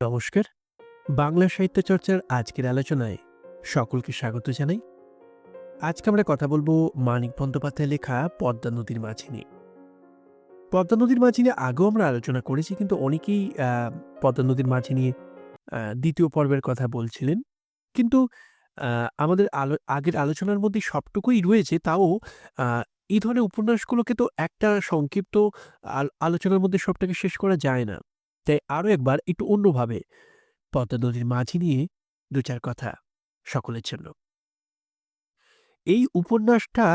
নমস্কার। বাংলা সাহিত্য চর্চার আজকের আলোচনায় সকলকে স্বাগত জানাই। আজকে আমরা কথা বলব মানিক বন্দ্যোপাধ্যায় লেখা পদ্মা নদীর মাঝি নিয়ে পদ্মা নদীর মাঝি নিয়ে আগেও আমরা আলোচনা করেছি, কিন্তু অনেকেই পদ্মা নদীর মাঝি নিয়ে দ্বিতীয় পর্বের কথা বলছিলেন। কিন্তু আমাদের আলো, আগের আলোচনার মধ্যে সবটুকুই রয়েছে, তাও এই ধরনের উপন্যাসগুলোকে তো একটা সংক্ষিপ্ত আলোচনার মধ্যে সবটাকে শেষ করা যায় না। তাই আরও একবার একটু অন্যভাবে পদ্মা নদীর মাঝি নিয়ে দু চার কথা সকলের জন্য। এই উপন্যাসটা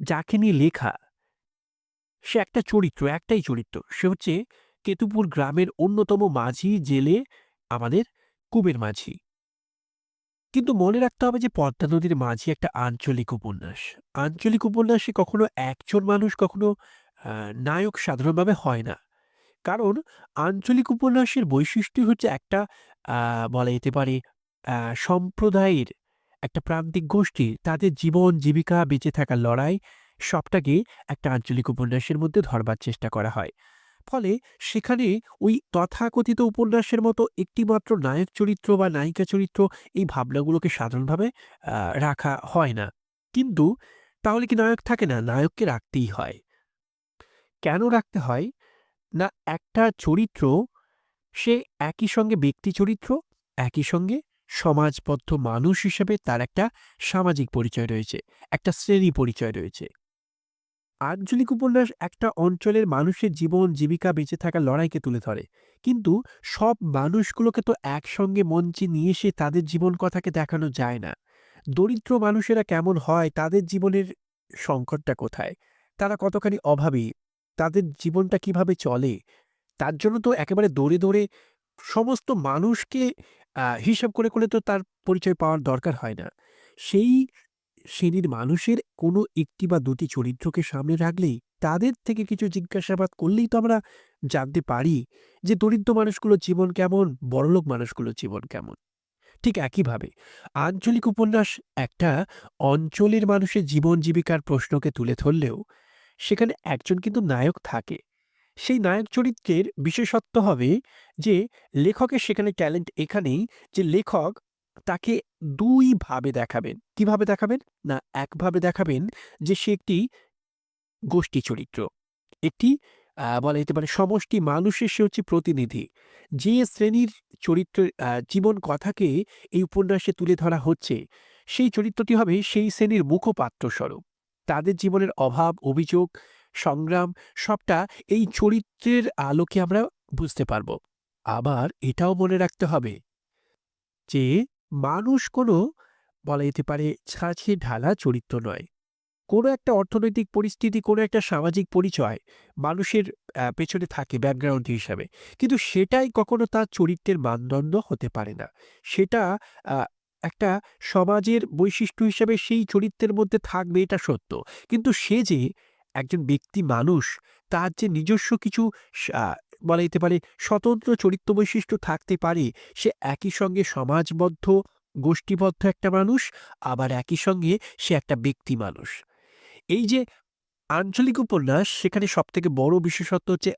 যাকে নিয়ে লেখা, সে একটা চরিত্র, একটাই চরিত্র। সে হচ্ছে কেতুপুর গ্রামের অন্যতম মাঝি জেলে আমাদের কুবের মাঝি। কিন্তু মনে রাখতে হবে যে পদ্মা নদীর মাঝি একটা আঞ্চলিক উপন্যাস। আঞ্চলিক উপন্যাসে কখনো একজন মানুষ কখনো নায়ক সাধারণভাবে হয় না। কারণ আঞ্চলিক উপন্যাসের বৈশিষ্ট্য হচ্ছে একটা বলা যেতে পারে সম্প্রদায়ের একটা প্রান্তিক গোষ্ঠী। তাদের জীবন, জীবিকা বেঁচে থাকার লড়াই সবটাকে একটা আঞ্চলিক উপন্যাসের মধ্যে ধরবার চেষ্টা করা হয়। ফলে সেখানে ওই তথাকথিত উপন্যাসের মতো একটিমাত্র নায়ক চরিত্র বা নায়িকা চরিত্র এই ভাবনাগুলোকে সাধারণভাবে রাখা হয় না। কিন্তু তাহলে কি নায়ক থাকে না? নায়ককে রাখতেই হয়। কেন রাখতে হয়? না একটা চরিত্র, সে একই সঙ্গে ব্যক্তি চরিত্র, একই সঙ্গে সমাজবদ্ধ মানুষ হিসেবে তার একটা সামাজিক পরিচয় রয়েছে, একটা শ্রেণি পরিচয় রয়েছে। আঞ্চলিক উপন্যাস একটা অঞ্চলের মানুষের জীবন, জীবিকা বেঁচে থাকার লড়াইকে তুলে ধরে, কিন্তু সব মানুষগুলোকে তো একসঙ্গে মঞ্চে নিয়ে এসে তাদের জীবন কথাকে দেখানো যায় না। দরিদ্র মানুষেরা কেমন হয়, তাদের জীবনের সংকটটা কোথায়, তারা কতখানি অভাবী তাদের জীবনটা কীভাবে চলে, তার জন্য তো একেবারে দৌড়ে দৌড়ে সমস্ত মানুষকে হিসাব করে করে তো তার পরিচয় পাওয়ার দরকার হয় না। সেই শ্রেণির মানুষের কোনো একটি বা দুটি চরিত্রকে সামনে রাখলেই তাদের থেকে কিছু জিজ্ঞাসাবাদ করলেই তো আমরা জানতে পারি যে দরিদ্র মানুষগুলোর জীবন কেমন, বড়লোক মানুষগুলোর জীবন কেমন। ঠিক একইভাবে আঞ্চলিক উপন্যাস একটা অঞ্চলের মানুষের জীবন জীবিকার প্রশ্নকে তুলে ধরলেও সেখানে একজন কিন্তু নায়ক থাকে। সেই নায়ক চরিত্রের বিশেষত্ব হবে যে লেখকের সেখানে ট্যালেন্ট এখানেই যে লেখক তাকে দুইভাবে দেখাবেন। কীভাবে দেখাবেন? না একভাবে দেখাবেন যে সে একটি গোষ্ঠী চরিত্র। একটি বলা যেতে পারে সমষ্টি মানুষের সে হচ্ছে প্রতিনিধি। যে শ্রেণির চরিত্রের আহ, জীবন কথাকে এই উপন্যাসে তুলে ধরা হচ্ছে সেই চরিত্রটি হবে সেই শ্রেণির মুখপাত্র স্বরূপ তাদের জীবনের অভাব, অভিযোগ, সংগ্রাম সবটা এই চরিত্রের আলোকে আমরা বুঝতে পারব। আবার এটাও মনে রাখতে হবে যে মানুষ কোনো বলা যেতে পারে ছাঁচে ঢালা চরিত্র নয়। কোনো একটা অর্থনৈতিক পরিস্থিতি, কোনো একটা সামাজিক পরিচয় মানুষের পেছনে থাকে ব্যাকগ্রাউন্ড হিসাবে। কিন্তু সেটাই কখনো তার চরিত্রের মানদণ্ড হতে পারে না। সেটা একটা সমাজের বৈশিষ্ট্য হিসাবে সেই চরিত্রের মধ্যে থাকবে, এটা সত্য। কিন্তু সে যে একজন ব্যক্তি মানুষ, তার যে নিজস্ব কিছু বলা যেতে পারে, স্বতন্ত্র চরিত্র বৈশিষ্ট্য থাকতে পারে, সে একই সঙ্গে সমাজবদ্ধ, গোষ্ঠীবদ্ধ একটা মানুষ, আবার একই সঙ্গে সে একটা ব্যক্তি মানুষ। এই যে আঞ্চলিক উপন্যাস সেখানে সবথেকে বড় বিশেষত্ব হচ্ছে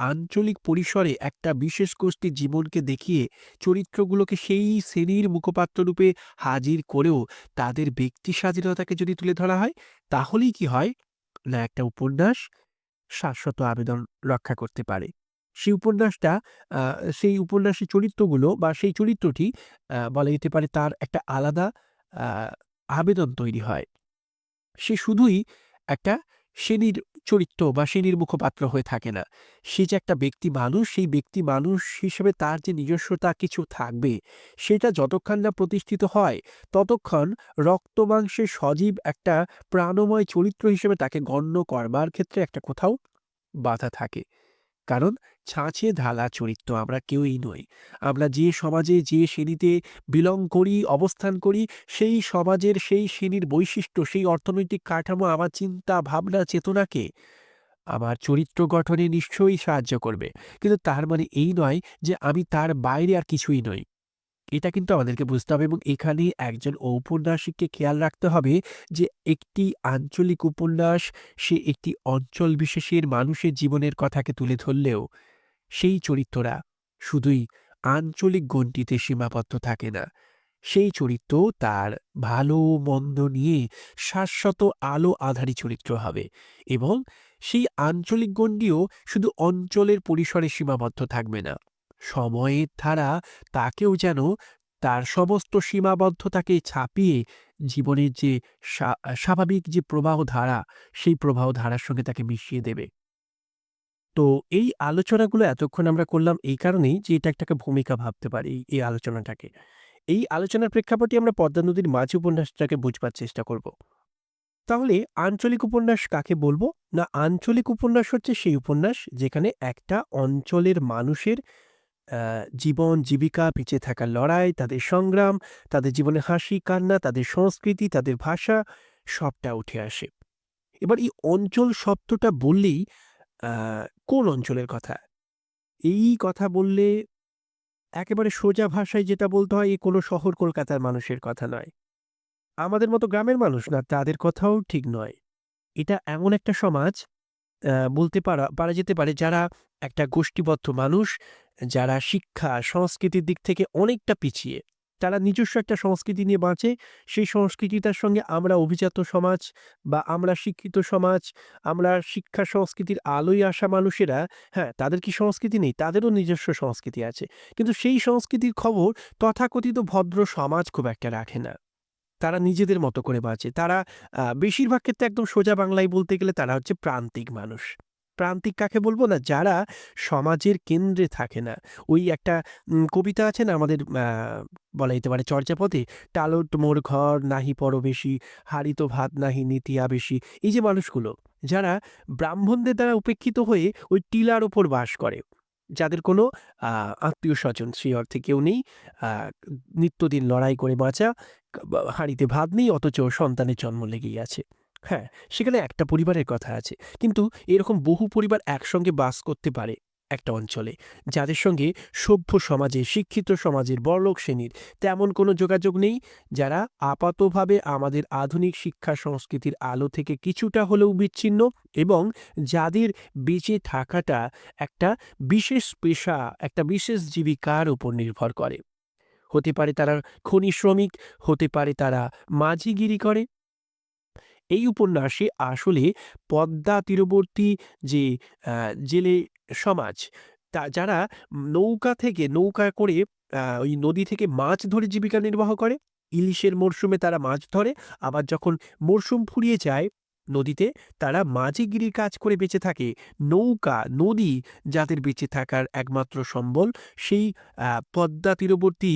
আঞ্চলিক পরিসরে একটা বিশেষ গোষ্ঠীর জীবনকে দেখিয়ে চরিত্রগুলোকে সেই শ্রেণির মুখপাত্র রূপে হাজির করেও তাদের ব্যক্তি স্বাধীনতাকে যদি তুলে ধরা হয়, তাহলেই কি হয়? না, একটা উপন্যাস শাশ্বত আবেদন রক্ষা করতে পারে। সেই উপন্যাসটা সেই উপন্যাসের চরিত্রগুলো বা সেই চরিত্রটি বলা যেতে পারে তার একটা আলাদা আবেদন তৈরি হয়। সে শুধুই একটা শ্রেণির চরিত্র বা শ্রেণির মুখপাত্র হয়ে থাকে না। সে যে একটা ব্যক্তি মানুষ, সেই ব্যক্তি মানুষ হিসেবে তার যে নিজস্বতা কিছু থাকবে, সেটা যতক্ষণ না প্রতিষ্ঠিত হয়, ততক্ষণ রক্ত মাংসের সজীব একটা প্রাণময় চরিত্র হিসেবে তাকে গণ্য করবার ক্ষেত্রে একটা কোথাও বাধা থাকে। কারণ ছাঁচে ঢালা চরিত্র আমরা কেউই নই। আমরা যে সমাজে যে শ্রেণীতে বিলং করি, অবস্থান করি, সেই সমাজের সেই শ্রেণির বৈশিষ্ট্য, সেই অর্থনৈতিক কাঠামো, আমার চিন্তা, ভাবনা, চেতনাকে আমার চরিত্র গঠনে নিশ্চয়ই সাহায্য করবে। কিন্তু তার মানে এই নয় যে আমি তার বাইরে আর কিছুই নই। এটা কিন্তু আমাদেরকে বুঝতে হবে এবং এখানে একজন ঔপন্যাসিককে খেয়াল রাখতে হবে যে একটি আঞ্চলিক উপন্যাস সে একটি অঞ্চল বিশেষের মানুষের জীবনের কথাকে তুলে ধরলেও সেই চরিত্ররা শুধুই আঞ্চলিক গণ্ডিতে সীমাবদ্ধ থাকে না। সেই চরিত্র তার ভালো মন্দ নিয়ে শাশ্বত আলো আধারী চরিত্র হবে এবং সেই আঞ্চলিক গণ্ডিও শুধু অঞ্চলের পরিসরে সীমাবদ্ধ থাকবে না। সময়ের ধারা তাকেও যেন তার সমস্ত সীমাবদ্ধতাকে ছাপিয়ে জীবনের যে স্বা- স্বাভাবিক যে প্রবাহ ধারা, সেই প্রবাহ ধারার সঙ্গে তাকে মিশিয়ে দেবে। তো এই আলোচনাগুলো এতক্ষণ আমরা করলাম এই কারণেই যে এটা একটা ভূমিকা ভাবতে পারি এই- আলোচনাটাকে। এই আলোচনার প্রেক্ষাপটে আমরা পদ্মা নদীর মাঝ উপন্যাসটাকে বুঝবার চেষ্টা করব। তাহলে আঞ্চলিক উপন্যাস কাকে বলব? না, আঞ্চলিক উপন্যাস হচ্ছে সেই উপন্যাস যেখানে একটা অঞ্চলের মানুষের জীবন, জীবিকা বেঁচে থাকার লড়াই, তাদের সংগ্রাম, তাদের জীবনে হাসি, কান্না, তাদের সংস্কৃতি, তাদের ভাষা, সবটা উঠে আসে। এবার এই অঞ্চল শব্দটা বললেই কোন অঞ্চলের কথা? এই কথা বললে একেবারে সোজা ভাষায় যেটা বলতে হয়, এ কোনো শহর কলকাতার মানুষের কথা নয়। আমাদের মতো গ্রামের মানুষ না, তাদের কথাও ঠিক নয়। এটা এমন একটা সমাজ বলতে পারা পারা যেতে পারে যারা একটা গোষ্ঠীবদ্ধ মানুষ যারা শিক্ষা, সংস্কৃতির দিক থেকে অনেকটা পিছিয়ে, তারা নিজস্ব একটা সংস্কৃতি নিয়ে বাঁচে। সেই সংস্কৃতিটার সঙ্গে আমরা অভিজাত সমাজ বা আমরা শিক্ষিত সমাজ, আমরা শিক্ষা সংস্কৃতির আলোয় আসা মানুষেরা হ্যাঁ তাদের কি সংস্কৃতি নেই? তাদেরও নিজস্ব সংস্কৃতি আছে। কিন্তু সেই সংস্কৃতির খবর তথাকথিত ভদ্র সমাজ খুব একটা রাখে না। তারা নিজেদের মতো করে বাঁচে। তারা বেশিরভাগ ক্ষেত্রে একদম সোজা বাংলায় বলতে গেলে তারা হচ্ছে প্রান্তিক মানুষ। প্রান্তিক কাকে বলব না, যারা সমাজের কেন্দ্রে থাকে না। ওই একটা কবিতা আছে না আমাদের বলা যেতে পারে চর্যাপদে? টালট মোর ঘর নাহি পরবেশি, হারিত ভাত নাহি নীতি বেশি এই যে মানুষগুলো, যারা ব্রাহ্মণদের দ্বারা উপেক্ষিত হয়ে ওই টিলার ওপর বাস করে। যাদের কোনো আত্মীয় স্বজন, সেই অর্থে কেউ নেই। নিত্যদিন লড়াই করে বাঁচা হাঁড়িতে ভাত নেই, অথচ সন্তানের জন্ম লেগেই আছে। হ্যাঁ সেখানে একটা পরিবারের কথা আছে। কিন্তু এরকম বহু পরিবার একসঙ্গে বাস করতে পারে একটা অঞ্চলে। যাদের সঙ্গে সভ্য সমাজে শিক্ষিত সমাজের, বড়লোক শ্রেণির তেমন কোনো যোগাযোগ নেই, যারা আপাতভাবে আমাদের আধুনিক শিক্ষা সংস্কৃতির আলো থেকে কিছুটা হলেও বিচ্ছিন্ন এবং যাদের বেঁচে থাকাটা একটা বিশেষ পেশা, একটা বিশেষ জীবিকার উপর নির্ভর করে। হতে পারে তারা খনি শ্রমিক, হতে পারে তারা মাঝিগিরি করে এই উপন্যাসে আসলে পদ্মা তীরবর্তী যে জেলে সমাজ, তা যারা নৌকা থেকে নৌকা করে ওই নদী থেকে মাছ ধরে জীবিকা নির্বাহ করে, ইলিশের মরশুমে তারা মাছ ধরে, আবার যখন মরশুম ফুরিয়ে যায় নদীতে, তারা মাঝিগিরির কাজ করে বেঁচে থাকে। নৌকা, নদী যাদের বেঁচে থাকার একমাত্র সম্বল, সেই পদ্মা তীরবর্তী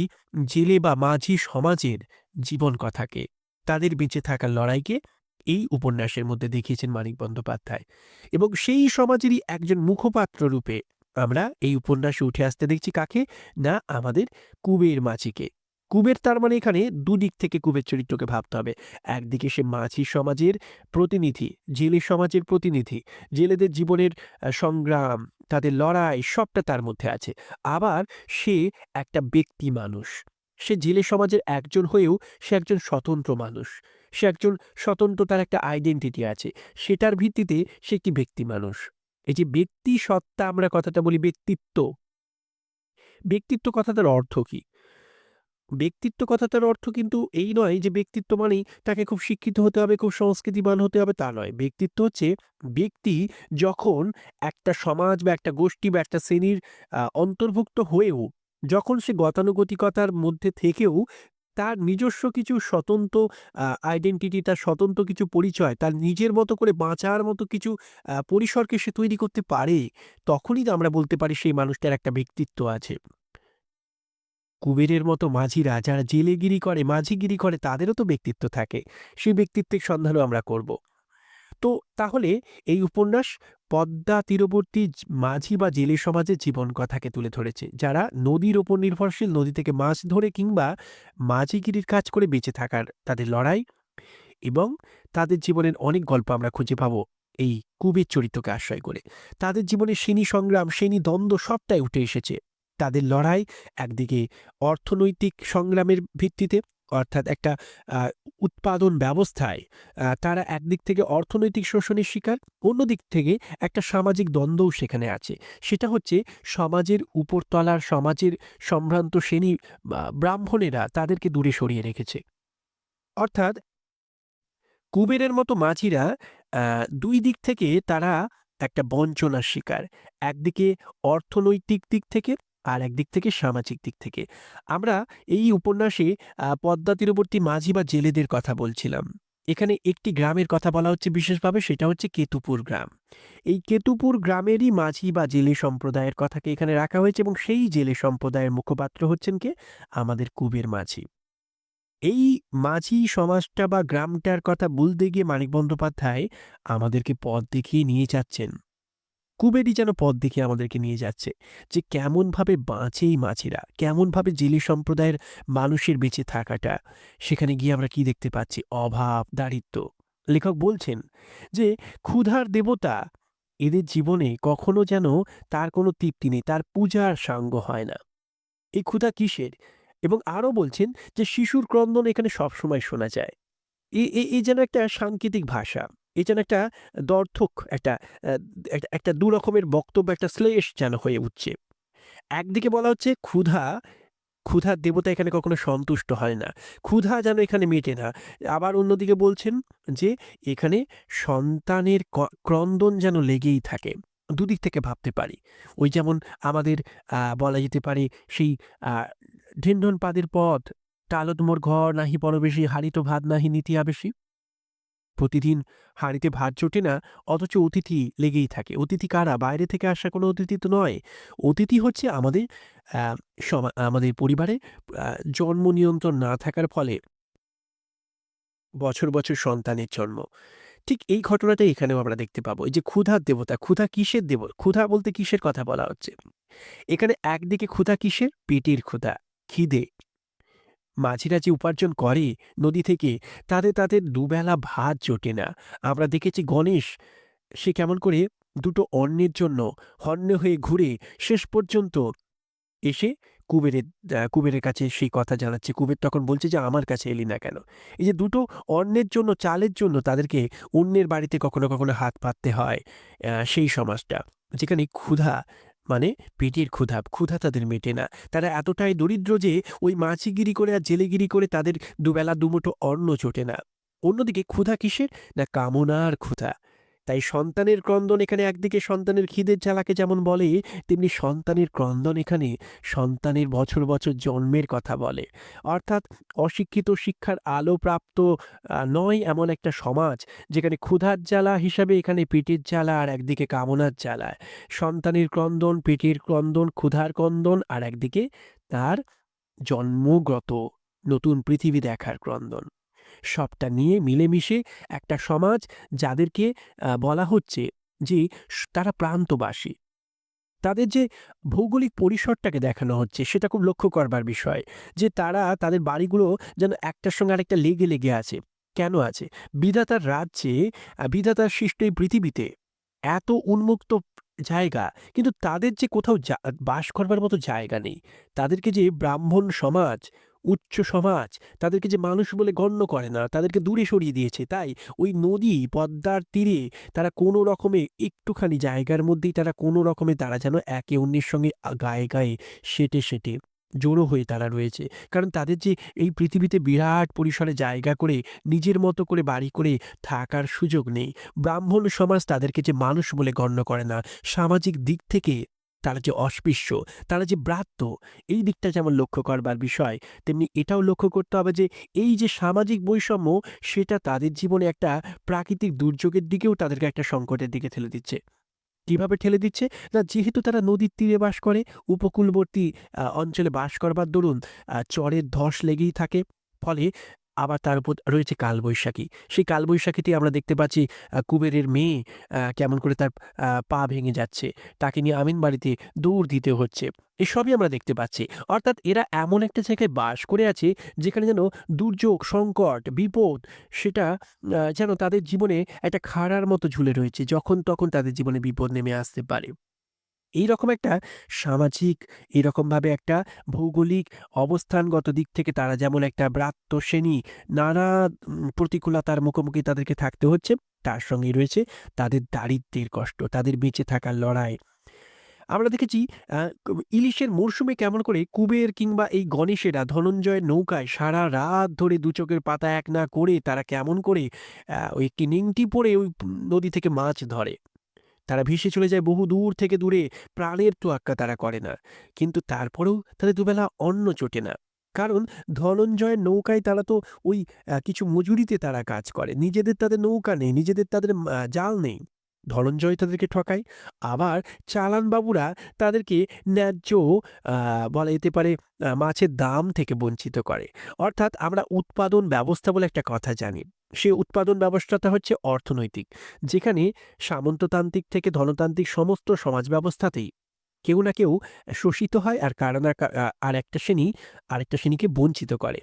জেলে বা মাঝি সমাজের জীবন কথাকে। তাদের বেঁচে থাকার লড়াইকে এই উপন্যাসের মধ্যে দেখিয়েছেন মানিক বন্দ্যোপাধ্যায়। এবং সেই সমাজেরই একজন মুখপাত্র রূপে আমরা এই উপন্যাসে উঠে আসতে দেখছি কাকে? না, আমাদের কুবের মাঝিকে। কুবের তার মানে এখানে দুদিক থেকে কুবের চরিত্রকে ভাবতে হবে। একদিকে সে মাঝি সমাজের প্রতিনিধি, জেলে সমাজের প্রতিনিধি, জেলেদের জীবনের সংগ্রাম, তাদের লড়াই সবটা তার মধ্যে আছে। আবার সে একটা ব্যক্তি মানুষ। সে জেলে সমাজের একজন হয়েও সে একজন স্বতন্ত্র মানুষ। সে একজন স্বতন্ত্র তার একটা আইডেন্টিটি আছে। সেটার ভিত্তিতে সে একটি ব্যক্তি মানুষ। এই যে ব্যক্তি সত্তা আমরা কথাটা বলি ব্যক্তিত্ব। ব্যক্তিত্ব কথাটার অর্থ কি? ব্যক্তিত্ব কথাটার অর্থ কিন্তু এই নয় যে ব্যক্তিত্ব মানেই তাকে খুব শিক্ষিত হতে হবে, খুব সংস্কৃতিবান হতে হবে, তা নয়। ব্যক্তিত্ব হচ্ছে ব্যক্তি যখন একটা সমাজ বা একটা গোষ্ঠী বা একটা শ্রেণির অন্তর্ভুক্ত হয়েও, যখন সে গতানুগতিকতার মধ্যে থেকেও তার নিজস্ব কিছু স্বতন্ত্র আইডেন্টিটি তার স্বতন্ত্র কিছু পরিচয়, তার নিজের মতো করে বাঁচার মতো কিছু পরিসরকে সে তৈরি করতে পারে, তখনই তো আমরা বলতে পারি সেই মানুষটার একটা ব্যক্তিত্ব আছে। কুবেরের মতো মাঝিরা যারা জেলেগিরি করে, মাঝিগিরি করে, তাদেরও তো ব্যক্তিত্ব থাকে। সেই ব্যক্তিত্বের সন্ধানও আমরা করব। তো তাহলে এই উপন্যাস পদ্মা তীরবর্তী মাঝি বা জেলে সমাজের জীবন কথাকে তুলে ধরেছে। যারা নদীর ওপর নির্ভরশীল, নদী থেকে মাছ ধরে কিংবা মাঝিগিরির কাজ করে বেঁচে থাকার তাদের লড়াই এবং তাদের জীবনের অনেক গল্প আমরা খুঁজে পাবো এই কুবের চরিত্রকে আশ্রয় করে। তাদের জীবনে শ্রেণি সংগ্রাম শ্রেণি দ্বন্দ্ব সবটাই উঠে এসেছে। তাদের লড়াই একদিকে অর্থনৈতিক সংগ্রামের ভিত্তিতে অর্থাৎ একটা উৎপাদন ব্যবস্থায় তারা একদিক থেকে অর্থনৈতিক শোষণের শিকার, অন্যদিক থেকে একটা সামাজিক দ্বন্দ্বও সেখানে আছে। সেটা হচ্ছে সমাজের উপরতলার সমাজের সম্ভ্রান্ত শ্রেণি ব্রাহ্মণেরা তাদেরকে দূরে সরিয়ে রেখেছে। অর্থাৎ কুবেরের মতো মাঝিরা ২ দিক থেকে তারা একটা বঞ্চনার শিকার। একদিকে অর্থনৈতিক দিক থেকে আর একদিক থেকে সামাজিক দিক থেকে। আমরা এই উপন্যাসে পদ্মা তীরবর্তী মাঝি বা জেলেদের কথা বলছিলাম। এখানে একটি গ্রামের কথা বলা হচ্ছে বিশেষভাবে, সেটা হচ্ছে কেতুপুর গ্রাম। এই কেতুপুর গ্রামেরই মাঝি বা জেলে সম্প্রদায়ের কথাকে এখানে রাখা হয়েছে এবং সেই জেলে সম্প্রদায়ের মুখপাত্র হচ্ছেন কে? আমাদের কুবের মাঝি। এই মাঝি সমাজটা বা গ্রামটার কথা বলতে গিয়ে মানিক বন্দ্যোপাধ্যায় আমাদেরকে পথ দেখিয়ে নিয়ে যাচ্ছেন। কুবেরই যেন পথ দেখে আমাদেরকে নিয়ে যাচ্ছে যে কেমনভাবে বাঁচে এই মাঝিরা, কেমনভাবে জেলে সম্প্রদায়ের মানুষের বেঁচে থাকাটা। সেখানে গিয়ে আমরা কি দেখতে পাচ্ছি? অভাব, দারিদ্র্য। লেখক বলছেন যে ক্ষুধার দেবতা এদের জীবনে কখনো যেন তার কোনো তৃপ্তি নেই, তার পূজার সাঙ্গ হয় না। এই ক্ষুধা কিসের? এবং আরও বলছেন যে শিশুর ক্রন্দন এখানে সবসময় শোনা যায়। এ যেন একটা সাংকেতিক ভাষা। এ যেন একটা দর্থক একটা একটা একটা দুরকমের বক্তব্য, একটা শ্লেষ যেন হয়ে উঠছে। একদিকে বলা হচ্ছে ক্ষুধা, ক্ষুধার দেবতা এখানে কখনো সন্তুষ্ট হয় না। ক্ষুধা যেন এখানে মেটে না। আবার অন্যদিকে বলছেন যে এখানে সন্তানের ক্রন্দন যেন লেগেই থাকে। দুদিক থেকে ভাবতে পারি। ওই যেমন আমাদের বলা যেতে পারে সেই আ ঢেনঢন পাদের পথ, টালত মোর ঘর নাহি পরবেশী, হাঁড়িতো ভাত নাহি নীতি আবেশী। প্রতিদিন হাঁড়িতে ভাত জোটে না অথচ অতিথি লেগেই থাকে। অতিথি কারা? বাইরে থেকে আসা কোনো অতিথি তো নয়। অতিথি হচ্ছে আমাদের আমাদের পরিবারে জন্ম নিয়ন্ত্রণ না থাকার ফলে বছর, বছর সন্তানের জন্ম। ঠিক এই ঘটনাটাই এখানেও আমরা দেখতে পাবো। এই যে ক্ষুধার দেবতা, ক্ষুধা কিসের দেব? ক্ষুধা বলতে কিসের কথা বলা হচ্ছে? এখানে একদিকে ক্ষুধা কিসের? পেটের ক্ষুধা, খিদে। মাঝিরা যে উপার্জন করে নদী থেকে তাদের তাদের দুবেলা ভাত জোটে না। আমরা দেখেছি গণেশ সে কেমন করে দুটো অন্নের জন্য হন্যে হয়ে ঘুরে শেষ পর্যন্ত এসে কুবেরের কুবেরের কাছে সেই কথা জানাচ্ছে। কুবের তখন বলছে যে, "আমার কাছে এলি না কেন?" এই যে দুটো অন্নের জন্য, চালের জন্য তাদেরকে অন্যের বাড়িতে কখনো, কখনো হাত পাততে হয়। সেই সমাজটা। যেখানে ক্ষুধা মানে পেটের ক্ষুধা, ক্ষুধা তাদের মেটে না। তারা এতটাই দরিদ্র যে ওই মাছিগিরি করে আর জেলেগিরি করে তাদের দুবেলা দুমুঠো অন্ন জোটে না। অন্যদিকে ক্ষুধা কিসের? না কামনার ক্ষুধা। তাই সন্তানের ক্রন্দন এখানে একদিকে সন্তানের খিদের জ্বালাকে যেমন বলে, তেমনি সন্তানের ক্রন্দন এখানে সন্তানের বছর, বছর জন্মের কথা বলে। অর্থাৎ অশিক্ষিত শিক্ষার আলো প্রাপ্ত নয় এমন একটা সমাজ যেখানে ক্ষুধার জ্বালা হিসাবে এখানে পেটের জ্বালা আর একদিকে কামনার জ্বালা। সন্তানের ক্রন্দন, পেটের ক্রন্দন, ক্ষুধার ক্রন্দন আর একদিকে তার জন্মগত নতুন পৃথিবী দেখার ক্রন্দন। সবটা নিয়ে মিলেমিশে একটা সমাজ যাদেরকে বলা হচ্ছে যে তারা প্রান্তবাসী। তাদের যে ভৌগোলিক পরিসরটাকে দেখানো হচ্ছে সেটা খুব লক্ষ্য করবার বিষয়। যে তারা তাদের বাড়িগুলো যেন একটার সঙ্গে আরেকটা লেগে, লেগে আছে। কেন আছে? বিধাতার রাজ্যে বিধাতার সৃষ্ট এই পৃথিবীতে এত উন্মুক্ত জায়গা কিন্তু তাদের যে কোথাও বাস করবার মতো জায়গা নেই। তাদেরকে যে ব্রাহ্মণ সমাজ, উচ্চ সমাজ তাদেরকে যে মানুষ বলে গণ্য করে না, তাদেরকে দূরে সরিয়ে দিয়েছে। তাই ওই নদী পদ্মার তীরে তারা কোনো রকমে একটুখানি জায়গার মধ্যেই তারা কোনো রকমে তারা যেন একে অন্যের সঙ্গে গায়ে, গায়ে সেটে সেটে জড়ো হয়ে তারা রয়েছে। কারণ তাদের যে এই পৃথিবীতে বিরাট পরিসরে জায়গা করে নিজের মতো করে বাড়ি করে থাকার সুযোগ নেই। ব্রাহ্মণ সমাজ তাদেরকে যে মানুষ বলে গণ্য করে না। সামাজিক দিক থেকে তারা যে অস্পৃশ্য, তারা যে ব্রাত্য, এই দিকটা যেমন লক্ষ্য করবার বিষয়, তেমনি এটাও লক্ষ্য করতে হবে যে এই যে সামাজিক বৈষম্য সেটা তাদের জীবনে একটা প্রাকৃতিক দুর্যোগের দিকেও তাদেরকে একটা সংকটের দিকে ঠেলে দিচ্ছে। কীভাবে ঠেলে দিচ্ছে? না যেহেতু তারা নদীর তীরে বাস করে, উপকূলবর্তী অঞ্চলে বাস করবার দরুন চরের ধস লেগেই থাকে। ফলে আবার তার উপর রয়েছে কালবৈশাখী। সেই কালবৈশাখীতে আমরা দেখতে পাচ্ছি কুবেরের মেয়ে কেমন করে তার পা ভেঙে যাচ্ছে। তাকে নিয়ে আমিন বাড়িতে দৌড় দিতে হচ্ছে। এসবই আমরা দেখতে পাচ্ছি। অর্থাৎ এরা এমন একটা জায়গায় বাস করে আছে যেখানে যেন দুর্যোগ, সংকট, বিপদ সেটা যেন তাদের জীবনে একটা খাড়ার মতো ঝুলে রয়েছে। যখন তখন তাদের জীবনে বিপদ নেমে আসতে পারে। এইরকম একটা সামাজিক এরকমভাবে একটা ভৌগোলিক অবস্থানগত দিক থেকে তারা যেমন একটা ব্রাত্য শ্রেণি নানা প্রতিকূলতার মুখোমুখি তাদেরকে থাকতে হচ্ছে, তার সঙ্গে রয়েছে তাদের দারিদ্র্যের কষ্ট, তাদের বেঁচে থাকার লড়াই। আমরা দেখেছি ইলিশের মরশুমে কেমন করে কুবের কিংবা এই গণেশেরা ধনঞ্জয়ের নৌকায় সারা রাত ধরে দু চোখের পাতা এক না করে তারা কেমন করে ওই একটি নিংটি পরে ওই নদী থেকে মাছ ধরে। তারা ভেসে চলে যায় বহু দূর থেকে দূরে, প্রাণের তোয়াক্কা তারা করে না। কিন্তু তারপরেও তাদের দুবেলা অন্ন চটে না। কারণ ধনঞ্জয়ের নৌকায় তারা তো ওই কিছু মজুরিতে তারা কাজ করে। নিজেদের তাদের নৌকা নেই, নিজেদের তাদের জাল নেই। ধনঞ্জয় তাদেরকে ঠকায়। আবার চালানবাবুরা তাদেরকে ন্যায্য বলা যেতে পারে মাছের দাম থেকে বঞ্চিত করে। অর্থাৎ আমরা উৎপাদন ব্যবস্থা বলে একটা কথা জানি। সে উৎপাদন ব্যবস্থাটা হচ্ছে অর্থনৈতিক। যেখানে সামন্ততান্ত্রিক থেকে ধনতান্ত্রিক সমস্ত সমাজ ব্যবস্থাতেই কেউ না কেউ শোষিত হয় আর কারও আর একটা শ্রেণি, আরেকটা শ্রেণীকে বঞ্চিত করে।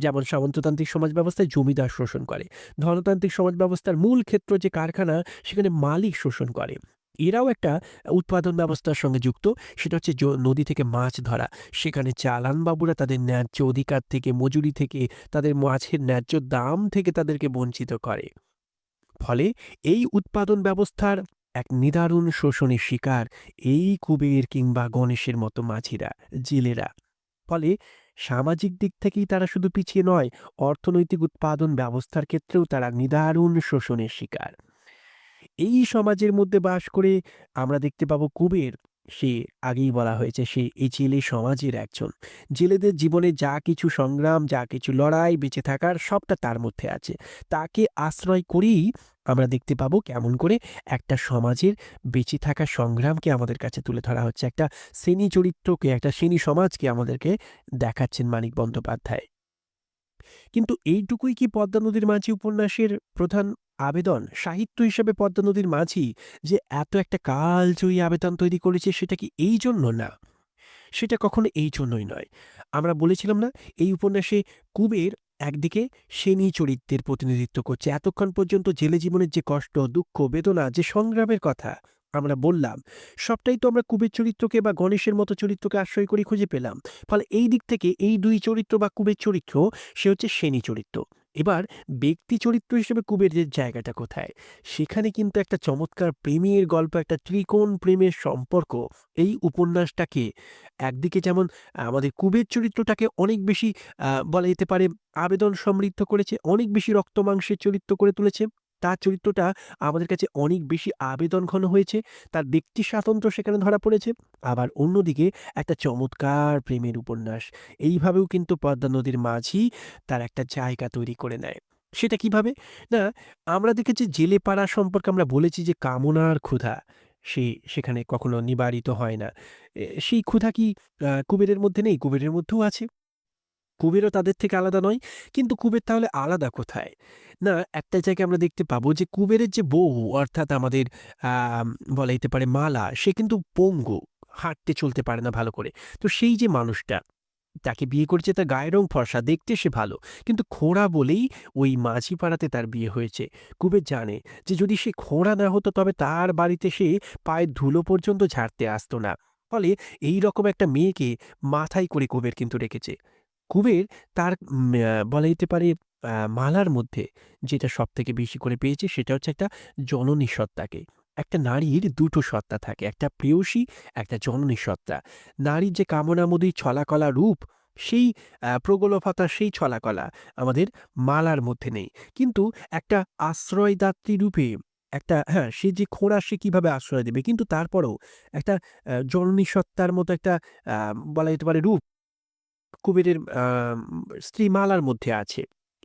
যেমন সামন্ততান্ত্রিক সমাজ ব্যবস্থায় জমিদার শোষণ করে। ধনতান্ত্রিক সমাজ ব্যবস্থার মূল ক্ষেত্র যে কারখানা সেখানে মালিক শোষণ করে। এরাও একটা উৎপাদন ব্যবস্থার সঙ্গে যুক্ত। সেটা হচ্ছে নদী থেকে মাছ ধরা। সেখানে চালানবাবুরা তাদের ন্যায্য অধিকার থেকে, মজুরি থেকে, তাদের মাছের ন্যায্য দাম থেকে তাদেরকে বঞ্চিত করে। ফলে এই উৎপাদন ব্যবস্থার এক নিদারুণ শোষণের শিকার এই কুবের কিংবা গণেশের মতো মাঝিরা, জেলেরা। ফলে সামাজিক দিক থেকেই তারা শুধু পিছিয়ে নয়, অর্থনৈতিক উৎপাদন ব্যবস্থার ক্ষেত্রেও তারা নিদারুণ শোষণের শিকার। এই সমাজের মধ্যে বাস করে আমরা দেখতে পাবো কুবের, সে আগেই বলা হয়েছে সে এই জেলে সমাজের একজন। জেলেদের জীবনে যা কিছু সংগ্রাম, যা কিছু লড়াই, বেঁচে থাকার সবটা তার মধ্যে আছে। তাকে আশ্রয় করেই আমরা দেখতে পাবো কেমন করে একটা সমাজের বেঁচে থাকা সংগ্রামকে আমাদের কাছে তুলে ধরা হচ্ছে। একটা শ্রেণি চরিত্রকে, একটা শ্রেণি সমাজকে আমাদেরকে দেখাচ্ছেন মানিক বন্দ্যোপাধ্যায়। কিন্তু এইটুকুই কি পদ্মা নদীর মাঝি উপন্যাসের প্রধান আবেদন? সাহিত্য হিসেবে পদ্মা নদীর মাঝি যে এত একটা কালজয়ী আবেদন তৈরি করেছে সেটা কি এই জন্য না। সেটা কখনো এই জন্যই নয়। আমরা বলেছিলাম না এই উপন্যাসে কুবের একদিকে সেনী চরিত্রের প্রতিনিধিত্ব করছে। এতক্ষণ পর্যন্ত জেলে জীবনের যে কষ্ট, দুঃখ, বেদনা, যে সংগ্রামের কথা আমরা বললাম, সবটাই তো আমরা কুবের চরিত্রকে বা গণেশের মতো চরিত্রকে আশ্রয় করে খুঁজে পেলাম। ফলে এই দিক থেকে এই দুই চরিত্র বা কুবের চরিত্র সে হচ্ছে সেনী চরিত্র। এবার ব্যক্তি চরিত্র হিসেবে কুবেরের জায়গাটা কোথায়? সেখানে কিন্তু একটা চমৎকার প্রেমের গল্প, একটা ত্রিকোণ প্রেমের সম্পর্ক এই উপন্যাসটাকে একদিকে যেমন আমাদের কুবের চরিত্রটাকে অনেক বেশি বলা যেতে পারে আবেদন সমৃদ্ধ করেছে, অনেক বেশি রক্তমাংসের চরিত্র করে তুলেছে। তার চরিত্রটা আমাদের কাছে অনেক বেশি আবেদনঘন হয়েছে। তার ব্যক্তি স্বাতন্ত্র্য সেখানে ধরা পড়েছে। আবার অন্যদিকে একটা চমৎকার প্রেমের উপন্যাস। এইভাবেও কিন্তু পদ্মা নদীর মাঝি তার একটা জায়গা তৈরি করে নেয়। সেটা কীভাবে? না, আমরা দেখেছি জেলে পাড়া সম্পর্কে আমরা বলেছি যে কামনার ক্ষুধা সে সেখানে কখনো নিবারিত হয় না। সেই ক্ষুধা কি কুবেরের মধ্যে নেই? কুবেরের মধ্যেও আছে। কুবেরও তাদের থেকে আলাদা নয়। কিন্তু কুবের তাহলে আলাদা কোথায়? না, একটা জায়গায় আমরা দেখতে পাবো যে কুবেরের যে বউ অর্থাৎ আমাদের বলা যেতে পারে মালা, সে কিন্তু পঙ্গু। হাঁটতে চলতে পারে না ভালো করে। তো সেই যে মানুষটা, তাকে বিয়ে করেছে তার গায়ের রং ফর্সা, দেখতে সে ভালো। কিন্তু খোঁড়া বলেই ওই মাঝিপাড়াতে তার বিয়ে হয়েছে। কুবের জানে যে যদি সে খোঁড়া না হতো তবে তার বাড়িতে সে পায়ের ধুলো পর্যন্ত ঝাড়তে আসতো না। ফলে এই রকম একটা মেয়েকে মাথায় করে কুবের কিন্তু রেখেছে। কুবের তার বলা যেতে পারে মালার মধ্যে যেটা সবথেকে বেশি করে পেয়েছে সেটা হচ্ছে একটা জননী সত্তাকে। একটা নারীর দুটো সত্তা থাকে। একটা প্রেয়সী, একটা জননী সত্তা। নারীর যে কামনামোদী ছলাকলা রূপ, সেই প্রগল্ভতা, সেই ছলাকলা আমাদের মালার মধ্যে নেই। কিন্তু একটা আশ্রয়দাত্রী রূপে একটা হ্যাঁ, সে যে খোঁড়া সে কীভাবে আশ্রয় দেবে? কিন্তু তারপরেও একটা জননী সত্তার মতো একটা বলা যেতে পারে রূপ কুবেরের স্ত্রী মালার মধ্যে আছে।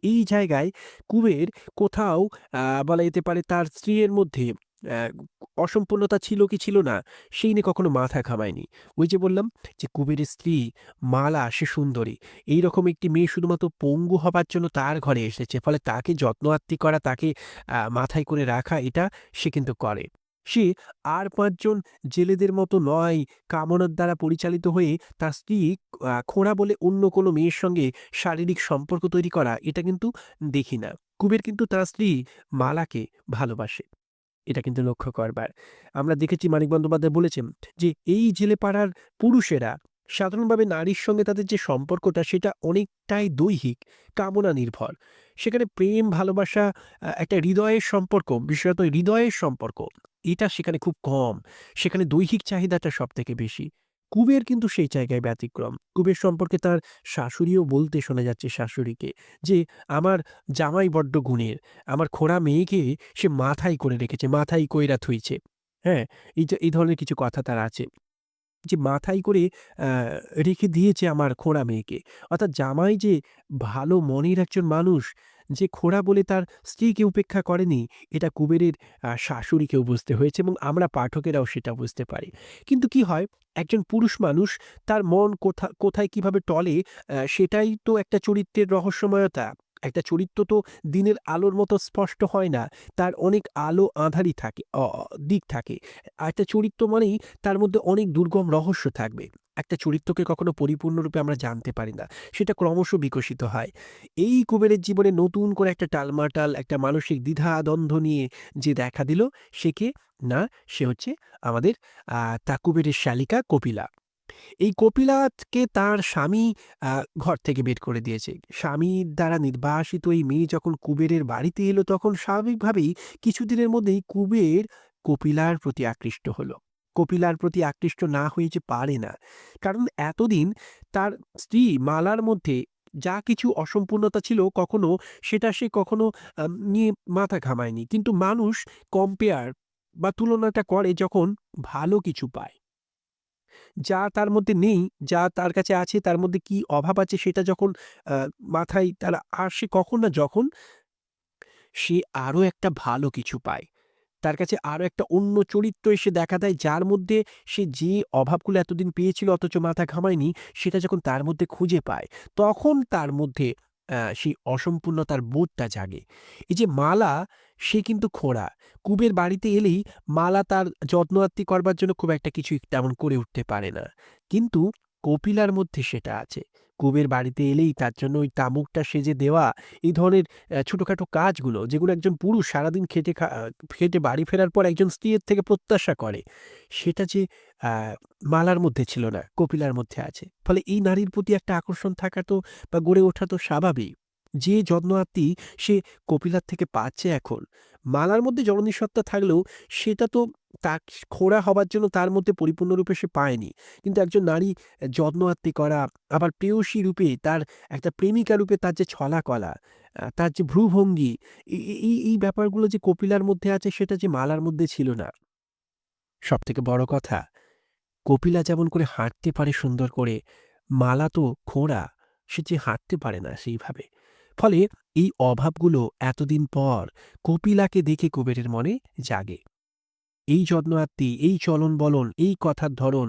এই জায়গায় কুবের কোথাও বলা যেতে পারে তার স্ত্রীর মধ্যে অসম্পূর্ণতা ছিল কি ছিল না, সেই নিয়ে কখনো মাথা ঘামায়নি। ওই যে বললাম যে কুবেরের স্ত্রী মালা সে সুন্দরী। এইরকম একটি মেয়ে শুধুমাত্র পঙ্গু হবার জন্য তার ঘরে এসেছে। ফলে তাকে যত্ন আত্তি করা, তাকে মাথায় করে রাখা এটা সে কিন্তু করে। সে আর পাঁচজন জেলেদের মতো নয়, কামনার দ্বারা পরিচালিত হয়ে তার স্ত্রী খোঁড়া বলে অন্য কোনো মেয়ের সঙ্গে শারীরিক সম্পর্ক তৈরি করা এটা কিন্তু দেখি না। কুবের কিন্তু তার স্ত্রী মালাকে ভালোবাসে। এটা কিন্তু লক্ষ্য করবার আমরা দেখেছি মানিক বন্দ্যোপাধ্যায় বলেছেন যে এই জেলে পাড়ার পুরুষেরা সাধারণভাবে নারীর সঙ্গে তাদের যে সম্পর্কটা সেটা অনেকটাই দৈহিক কামনা নির্ভর সেখানে প্রেম ভালোবাসা একটা হৃদয়ের সম্পর্ক বিশেষত হৃদয়ের সম্পর্ক এটা সেখানে খুব কম। সেখানে দৈহিক চাহিদাটা সব থেকে বেশি। কুবের কিন্তু সেই জায়গায় ব্যতিক্রম। কুবের সম্পর্কে তার শাশুড়িও বলতে শোনা যাচ্ছে শাশুড়িকে যে, আমার জামাই বড্ড গুণের। আমার খোড়া মেয়েকে সে মাথায় করে রেখেছে, মাথায় কইরা থুইছে। হ্যাঁ এই এই ধরনের কিছু কথা তার আছে। যে, মাথায় করে রেখে দিয়েছে আমার খোড়া মেয়েকে। অর্থাৎ জামাই যে ভালো মনের একজন মানুষ যে খোড়া বলে তার স্ত্রীকে উপেক্ষা করেনি, এটা কুবেরের শাশুড়িকেও বুঝতে হয়েছে এবং আমরা পাঠকেরাও সেটা বুঝতে পারি। কিন্তু কি হয়, একজন পুরুষ মানুষ তার মন কোথা, কোথায় কীভাবে টলে সেটাই তো একটা চরিত্রের রহস্যময়তা। একটা চরিত্র তো দিনের আলোর মতো স্পষ্ট হয় না, তার অনেক আলো আঁধারি থাকে দিক থাকে। একটা চরিত্র মানেই তার মধ্যে অনেক দুর্গম রহস্য থাকবে। একটা চরিত্রকে কখনো পরিপূর্ণরূপে আমরা জানতে পারি না, সেটা ক্রমশ বিকশিত হয়। এই কুবেরের জীবনে নতুন করে একটা টালমাটাল, একটা মানসিক দ্বিধা, দ্বন্দ্ব নিয়ে যে দেখা দিল, সে কে? না, সে হচ্ছে আমাদের তা কুবেরের শালিকা কপিলা। এই কপিলাকে তার স্বামী ঘর থেকে বের করে দিয়েছে। স্বামীর দ্বারা নির্বাসিত এই মেয়ে যখন কুবেরের বাড়িতে এলো, তখন স্বাভাবিকভাবেই কিছুদিনের মধ্যেই কুবের কপিলার প্রতি আকৃষ্ট হলো। কপিলার প্রতি আকৃষ্ট না হয়ে যে পারে না। কারণ এতদিন তার স্ত্রী মালার মধ্যে যা কিছু অসম্পূর্ণতা ছিল, কখনো সেটা সে কখনো নিয়ে মাথা ঘামায়নি। কিন্তু মানুষ কম্পেয়ার বা তুলনাটা করে যখন ভালো কিছু পায়। যা তার মধ্যে নেই, যা তার কাছে আছে, তার মধ্যে কি অভাব আছে সেটা যখন মাথায় তারা আসে কখন না যখন, সে আরও একটা ভালো কিছু পায়। তার কাছে আরও একটা অন্য চরিত্র এসে দেখা দেয়, যার মধ্যে সে যে অভাবগুলো এতদিন পেয়েছিল অথচ মাথা ঘামায়নি, সেটা যখন তার মধ্যে খুঁজে পায়, তখন তার মধ্যে সেই অসম্পূর্ণতার বোধটা জাগে। এই যে মালা সে কিন্তু খোঁড়া। কুবের বাড়িতে এলেই মালা তার যত্ন আত্তি করবার জন্য খুব একটা কিছু তেমন করে উঠতে পারে না। কিন্তু কপিলার মধ্যে সেটা আছে। কুবের বাড়িতে এলেই তার জন্য ওই তামুকটা সেজে দেওয়া, এই ধরনের ছোটখাটো কাজগুলো, যেগুলো একজন পুরুষ সারাদিন খেটে খেটে বাড়ি ফেরার পর একজন স্ত্রীর থেকে প্রত্যাশা করে, সেটা যে মালার মধ্যে ছিল না, কপিলার মধ্যে আছে। ফলে এই নারীর প্রতি একটা আকর্ষণ থাকা তো বা গড়ে ওঠা তো স্বাভাবিক। যে যত্ন আত্মি সে কপিলার থেকে পাচ্ছে এখন। মালার মধ্যে জননী সত্তা থাকলেও সেটা তো তার খোড়া হবার জন্য তার মধ্যে পরিপূর্ণরূপে সে পায়নি। কিন্তু একজন নারী যত্ন আত্মি করা, আবার প্রেয়সী রূপে তার একটা প্রেমিকা রূপে তার যে ছলা কলা তার যে ভ্রুভঙ্গি এই- এই ব্যাপারগুলো যে কপিলার মধ্যে আছে সেটা যে মালার মধ্যে ছিল না। সব থেকে বড় কথা, কপিলা যেমন করে হাঁটতে পারে সুন্দর করে, মালা তো খোঁড়া, সে যে হাঁটতে পারে না সেইভাবে। ফলে এই অভাবগুলো এতদিন পর কপিলাকে দেখে কুবেরের মনে জাগে। এই যত্ন আত্মি এই চলন বলন এই কথার ধরন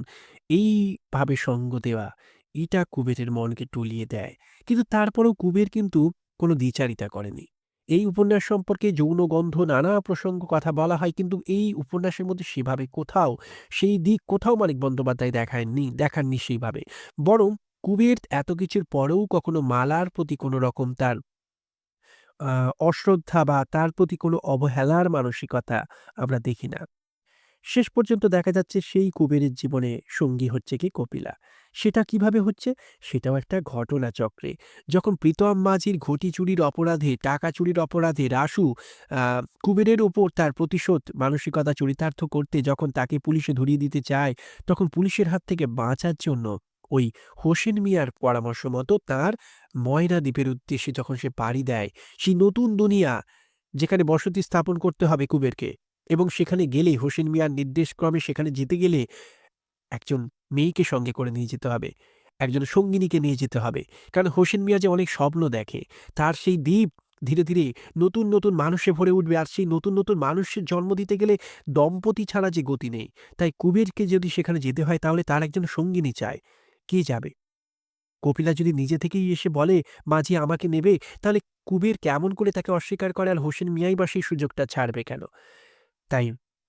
এইভাবে সঙ্গ দেওয়া, এটা কুবেরের মনকে টুলিয়ে দেয়। কিন্তু তারপরেও কুবের কিন্তু কোনো দ্বিচারিতা করেনি। এই উপন্যাস সম্পর্কে যৌনগন্ধ নানা প্রসঙ্গ কথা বলা হয়, কিন্তু এই উপন্যাসের মধ্যে সেভাবে কোথাও, সেই দিক কোথাও মানিক বন্দ্যোপাধ্যায় দেখায়নি, দেখাননি সেইভাবে। বরং কুবের এত কিছুর পরেও কখনো মালার প্রতি কোনো রকম তার অশ্রদ্ধা বা তার প্রতি কোনো অবহেলার মানসিকতা আমরা দেখি না। শেষ পর্যন্ত দেখা যাচ্ছে সেই কুবেরের জীবনে সঙ্গী হচ্ছে কি কপিলা। সেটা কীভাবে হচ্ছে? সেটাও একটা ঘটনা চক্রে। যখন প্রীতম মাঝির ঘটি চুরির অপরাধে, টাকা চুরির অপরাধে রাসু কুবেরের ওপর তার প্রতিশোধ, মানসিকতা চরিতার্থ করতে যখন তাকে পুলিশে ধরিয়ে দিতে চায়, তখন পুলিশের হাত থেকে বাঁচার জন্য ওই হোসেন মিয়ার পরামর্শ মতো তার ময়না দ্বীপের উদ্দেশ্যে যখন সে পাড়ি দেয়, সেই নতুন দুনিয়া যেখানে বসতি স্থাপন করতে হবে কুবেরকে এবং সেখানে গেলে হোসেন মিয়ার নির্দেশক্রমে সেখানে যেতে গেলে একজন মেয়েকে সঙ্গে করে নিয়ে যেতে হবে, একজন সঙ্গিনীকে নিয়ে যেতে হবে। কারণ হোসেন মিয়া যে অনেক স্বপ্ন দেখে, তার সেই দ্বীপ ধীরে ধীরে নতুন নতুন মানুষে ভরে উঠবে আর সেই নতুন নতুন মানুষের জন্ম দিতে গেলে দম্পতি ছাড়া যে গতি নেই, তাই কুবেরকে যদি সেখানে যেতে হয় তাহলে তার একজন সঙ্গিনী চায়। কে যাবে? কপিলা যদি নিজে থেকেই এসে বলে মাঝি আমাকে নেবে তাহলে কুবের কেমন করে তাকে অস্বীকার করে আর হোসেন মিয়াই বা সেই সুযোগটা ছাড়বে কেন? তাই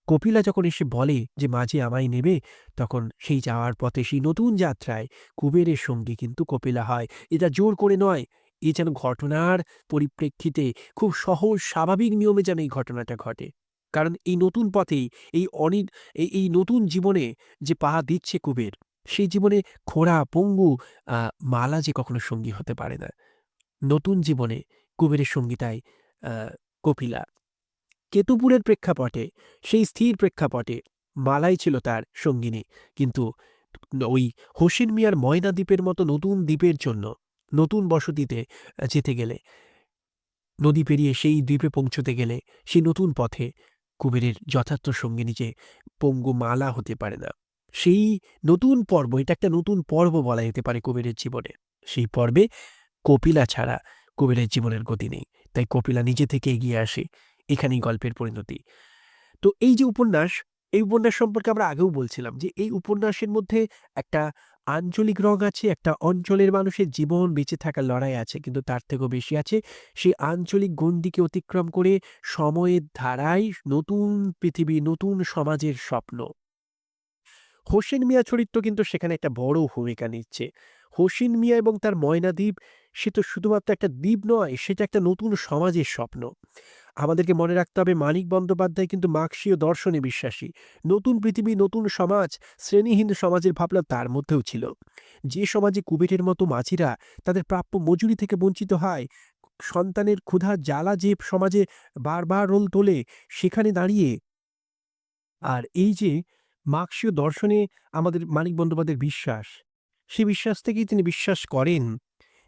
কপিলা যখন এসে বলে যে মাঝি আমায় নেবে তখন সেই যাওয়ার পথে সেই নতুন যাত্রায় কুবেরের সঙ্গী কিন্তু কপিলা হয়। এটা জোর করে নয়, এ যেন ঘটনার পরিপ্রেক্ষিতে খুব সহজ, স্বাভাবিক নিয়মে যেন এই ঘটনাটা ঘটে। কারণ এই নতুন পথেই, এই অনি এই এই নতুন জীবনে যে পা দিচ্ছে কুবের সেই জীবনে খোড়া, পঙ্গু মালা যে কখনো সঙ্গী হতে পারে না। নতুন জীবনে কুবেরের সঙ্গীতায় কপিলা। কেতুপুরের প্রেক্ষাপটে, সেই স্থির প্রেক্ষাপটে মালাই ছিল তার সঙ্গিনী। কিন্তু ওই হোসেন মিয়ার ময়না দ্বীপের মতো নতুন দ্বীপের জন্য, নতুন বসতিতে যেতে গেলে, নদী পেরিয়ে সেই দ্বীপে পৌঁছতে গেলে, সেই নতুন পথে কুবেরের যথার্থ সঙ্গিনী যে পঙ্গু মালা হতে পারে না। সেই নতুন পর্ব, এটা একটা নতুন পর্ব বলা যেতে পারে কবিরের জীবনে। সেই পর্বে কপিলা ছাড়া কবিরের জীবনের গতি নেই, তাই কপিলা নিজে থেকে এগিয়ে আসে, এখানেই গল্পের পরিণতি। তো এই যে উপন্যাস, এই উপন্যাস সম্পর্কে আমরা আগেও বলছিলাম যে এই উপন্যাসের মধ্যে একটা আঞ্চলিক রং আছে, একটা অঞ্চলের মানুষের জীবন বেঁচে থাকার লড়াই আছে, কিন্তু তার থেকেও বেশি আছে সেই আঞ্চলিক গণ্ডিকে অতিক্রম করে সময়ের ধারায় নতুন পৃথিবী, নতুন সমাজের স্বপ্ন। হোসেন মিয়া চরিত্র কিন্তু সেখানে একটা বড় ভূমিকা নিচ্ছে। হোসেন মিয়া এবং তার ময়না দ্বীপ সে তো শুধুমাত্র একটা দ্বীপ নয়, সেটা একটা নতুন সমাজের স্বপ্ন। আমাদেরকে মনে রাখতে হবে, মানিক বন্দ্যোপাধ্যায় কিন্তু মার্ক্সীয় দর্শনে বিশ্বাসী। নতুন পৃথিবী, নতুন সমাজ, শ্রেণীহীন সমাজের ভাবনা তার মধ্যেও ছিল। যে সমাজে কুবেরের মতো মাঝিরা তাদের প্রাপ্য মজুরি থেকে বঞ্চিত হয়, সন্তানের ক্ষুধা জ্বালা যে সমাজে বারবার রোল তোলে, সেখানে দাঁড়িয়ে আর এই যে মার্ক্সীয় দর্শনে আমাদের মানিক বন্দ্যোপাধ্যায়ের বিশ্বাস। সে বিশ্বাস থেকেই তিনি বিশ্বাস করেন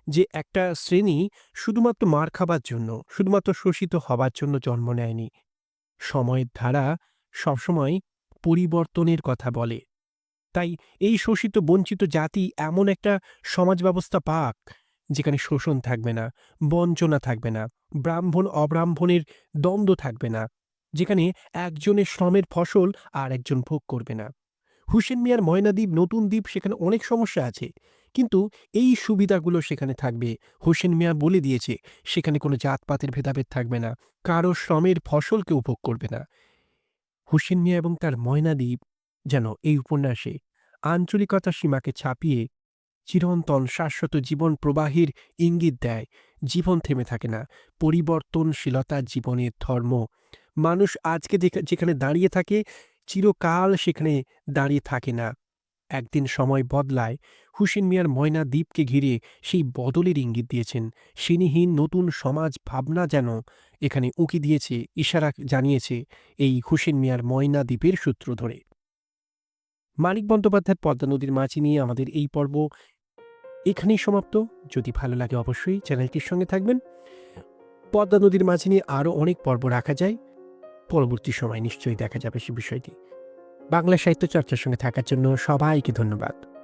যে একটা শ্রেণি শুধুমাত্র মার খাবার জন্য, শুধুমাত্র শোষিত হবার জন্য জন্ম নেয়নি। সময়ের ধারা সবসময় পরিবর্তনের কথা বলে। তাই এই শোষিত, বঞ্চিত জাতি এমন একটা সমাজ ব্যবস্থা পাক যেখানে শোষণ থাকবে না, বঞ্চনা থাকবে না ব্রাহ্মণ অব্রাহ্মণের দ্বন্দ্ব থাকবে না। যেখানে একজনের শ্রমের ফসল আর একজন ভোগ করবে না। হুসেন মিয়ার ময়নাদ্বীপ নতুন দ্বীপ সেখানে অনেক সমস্যা আছে, কিন্তু এই সুবিধাগুলো সেখানে থাকবে। হোসেন মিয়া বলে দিয়েছে, সেখানে কোনো জাতপাতের ভেদাভেদ থাকবে না, কারও শ্রমের ফসলকে উপভোগ করবে না। হোসেন মিয়া এবং তার ময়নাদ্বীপ যেন এই উপন্যাসে আঞ্চলিকতা সীমাকে ছাপিয়ে চিরন্তন শাশ্বত জীবন প্রবাহীর ইঙ্গিত দেয়, জীবন থেমে থাকে না পরিবর্তনশীলতা জীবনের ধর্ম মানুষ আজকে যেখা- যেখানে দাঁড়িয়ে থাকে, চিরকাল সেখানে দাঁড়িয়ে থাকে না। একদিন সময় বদলায় হুসেন মিয়ার ময়না দ্বীপকে ঘিরে সেই বদলের ইঙ্গিত দিয়েছেন। শ্রেণীহীন নতুন সমাজ ভাবনা যেন এখানে উঁকি দিয়েছে, ইশারা জানিয়েছে এই হুসেন মিয়ার ময়না দ্বীপের সূত্র ধরে। মানিক বন্দ্যোপাধ্যায়ের পদ্মা নদীর মাঝি নিয়ে আমাদের এই পর্ব এখানেই সমাপ্ত। যদি ভালো লাগে অবশ্যই চ্যানেলটির সঙ্গে থাকবেন। পদ্মা নদীর মাঝি নিয়ে আরও অনেক পর্ব রাখা যায়। পরবর্তী সময় নিশ্চয়ই দেখা যাবে সে বিষয়টি। বাংলা সাহিত্য চর্চার সঙ্গে থাকার জন্য সবাইকে ধন্যবাদ।